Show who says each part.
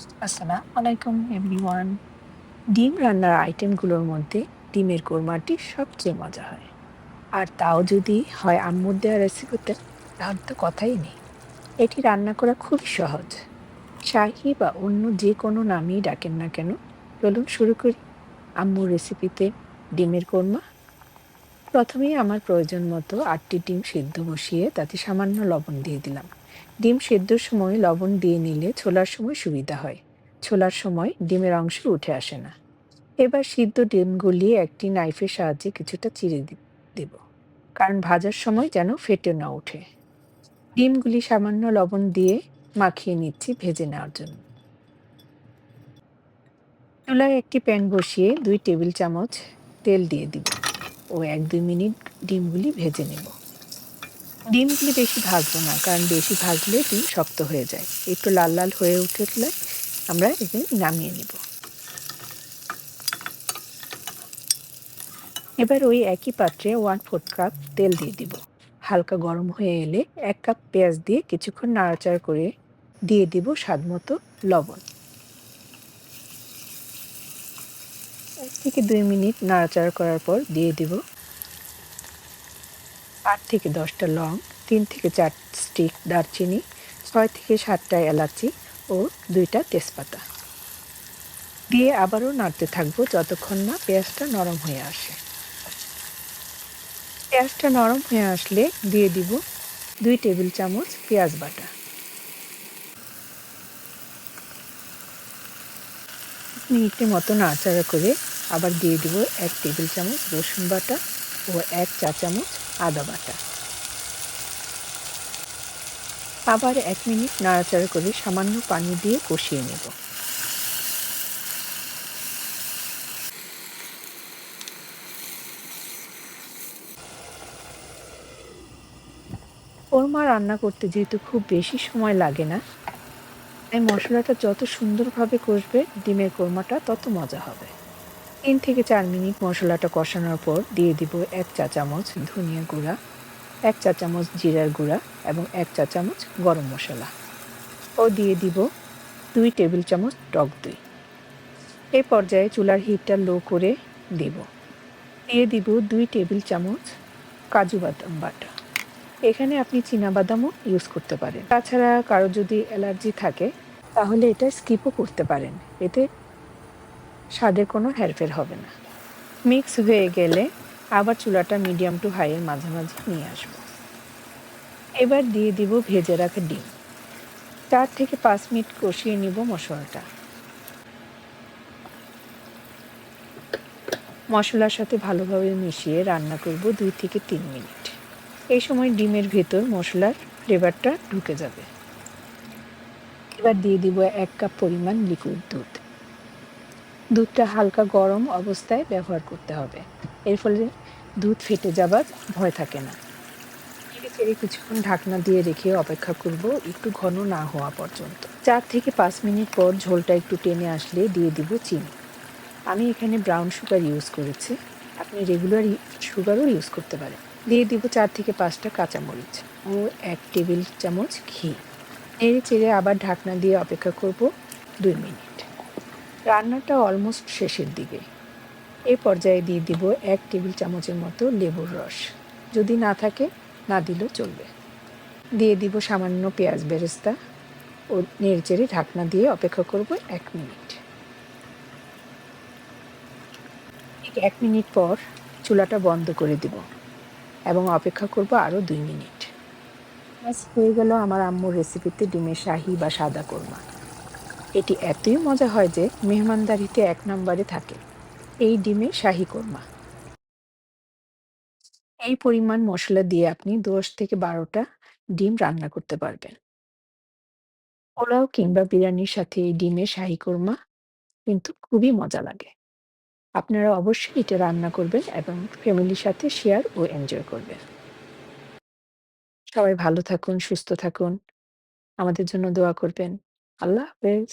Speaker 1: আসসালামু আলাইকুম এভরিওয়ান। ডিম রান্নার আইটেমগুলোর মধ্যে ডিমের কোরমাটি সবচেয়ে মজা হয়। আর তাও যদি হয় আম্মুর দেওয়া রেসিপিতে তাহলে তো কথাই নেই। এটি রান্না করা খুবই সহজ। শাহি বা অন্য যে কোনো নামেই ডাকেন না কেন, চলুন শুরু করি আম্মুর রেসিপিতে ডিমের কোরমা। প্রথমেই আমার প্রয়োজন মতো আটটি ডিম সেদ্ধ বসিয়ে তাতে সামান্য লবণ দিয়ে দিলাম। ডিম সেদ্ধর সময় লবণ দিয়ে নিলে ছোলার সময় সুবিধা হয়। ছোলার সময় ডিমের অংশ উঠে আসে না। এবার সিদ্ধ ডিমগুলি একটি নাইফের সাহায্যে কিছুটা চিড়ে দেব, কারণ ভাজার সময় যেন ফেটে না ওঠে। ডিমগুলি সামান্য লবণ দিয়ে মাখিয়ে নিচ্ছি ভেজে নেওয়ার জন্য। চুলায় একটি প্যান বসিয়ে দুই টেবিল চামচ তেল দিয়ে দিব ও এক দুই মিনিট ডিমগুলি ভেজে নেব। ডিমগুলি বেশি ভাজবো না, কারণ বেশি ভাজলে ডিম শক্ত হয়ে যায়। একটু লাল লাল হয়ে উঠলে আমরা এগুলি নামিয়ে নিব। এবার ওই একই পাত্রে ওয়ান ফোর্থ কাপ তেল দিয়ে দিব। হালকা গরম হয়ে এলে এক কাপ পেঁয়াজ দিয়ে কিছুক্ষণ নাড়াচাড়া করে দিয়ে দিব স্বাদ মতো লবণ। এক থেকে দুই মিনিট নাড়াচাড়া করার পর দিয়ে দিব আট থেকে দশটা লং, তিন থেকে চার স্টিক দারচিনি, ছয় থেকে সাতটা এলাচি ও দুইটা তেজপাতা। দিয়ে আবারও নাড়তে থাকব যতক্ষণ না পেঁয়াজটা নরম হয়ে আসে। পেঁয়াজটা নরম হয়ে আসলে দিয়ে দিব দুই টেবিল চামচ পেঁয়াজ বাটা। মিনিটের মতো নাড়াচাড়া করে আবার দিয়ে দিব এক টেবিল চামচ রসুন বাটা ও এক চা চামচ আদা বাটা। আবার এক মিনিট নাড়াচাড়া করে সামান্য পানি দিয়ে কষিয়ে নেব। কোরমা রান্না করতে যেহেতু খুব বেশি সময় লাগে না, তাই মশলাটা যত সুন্দরভাবে কষবে, ডিমের কোরমাটা তত মজা হবে। তিন থেকে চার মিনিট মশলাটা কষানোর পর দিয়ে দিব এক চা চামচ ধনিয়া গুঁড়া, এক চা চামচ জিরার গুঁড়া এবং এক চা চামচ গরম মশলা। ও দিয়ে দিব দুই টেবিল চামচ টক দই। এই পর্যায়ে চুলার হিটটা লো করে দেব। দিয়ে দিব দুই টেবিল চামচ কাজু বাদাম বাটা। এখানে আপনি বাদামও ইউজ করতে পারেন। তাছাড়া কারও যদি অ্যালার্জি থাকে, তাহলে এটা স্কিপও করতে পারেন। এতে স্বাদের কোনো হেরফের হবে না। মিক্স হয়ে গেলে আবার চুলাটা মিডিয়াম টু হাইয়ের মাঝামাঝি নিয়ে আসব। এবার দিয়ে দিব ভেজে রাখা ডিম। চার থেকে পাঁচ মিনিট কষিয়ে নিব মশলাটা। মশলার সাথে ভালোভাবে মিশিয়ে রান্না করব দুই থেকে তিন মিনিট। এই সময় ডিমের ভেতর মশলার ফ্লেভারটা ঢুকে যাবে। এবার দিয়ে দিব এক কাপ পরিমাণ লিকুইড দুধ। দুধটা হালকা গরম অবস্থায় ব্যবহার করতে হবে। এর ফলে দুধ ফেটে যাবার ভয় থাকে না। ছেড়ে কিছুক্ষণ ঢাকনা দিয়ে রেখে অপেক্ষা করব একটু ঘন না হওয়া পর্যন্ত। চার থেকে পাঁচ মিনিট পর ঝোলটা একটু টেনে আসলে দিয়ে দিব চিনি। আমি এখানে ব্রাউন সুগার ইউজ করেছি। আপনি রেগুলার সুগারও ইউজ করতে পারেন। দিয়ে দিব চার থেকে পাঁচটা কাঁচামরিচ ও এক টেবিল চামচ ঘি। নেড়ে চেড়ে আবার ঢাকনা দিয়ে অপেক্ষা করব দুই মিনিট। রান্নাটা অলমোস্ট শেষের দিকে। এ পর্যায়ে দিয়ে দিব এক টেবিল চামচের মতো লেবুর রস। যদি না থাকে, না দিলেও চলবে। দিয়ে দিব সামান্য পেঁয়াজ বেরেস্তা ও নেড়েচেড়ে ঢাকনা দিয়ে অপেক্ষা করব এক মিনিট। ঠিক এক মিনিট পর চুলাটা বন্ধ করে দিব এবং অপেক্ষা করব আরও দুই মিনিট। ব্যাস, হয়ে গেল আমার আম্মুর রেসিপিতে ডিমের শাহি বা সাদা কোরমা। এটি এতই মজা হয় যে মেহমানদারিতে এক নম্বরে থাকে। এই ডিমে শাহি কোরমা। এই পরিমাণ মশলা দিয়ে আপনি দশ থেকে বারোটা ডিম রান্না করতে পারবেন। পোলাও কিংবা বিরিয়ানির সাথে এই ডিমের শাহি কোরমা কিন্তু খুবই মজা লাগে। আপনারা অবশ্যই এটা রান্না করবেন এবং ফ্যামিলির সাথে শেয়ার ও এনজয় করবেন। সবাই ভালো থাকুন, সুস্থ থাকুন। আমাদের জন্য দোয়া করবেন। আল্লাহ হাফেজ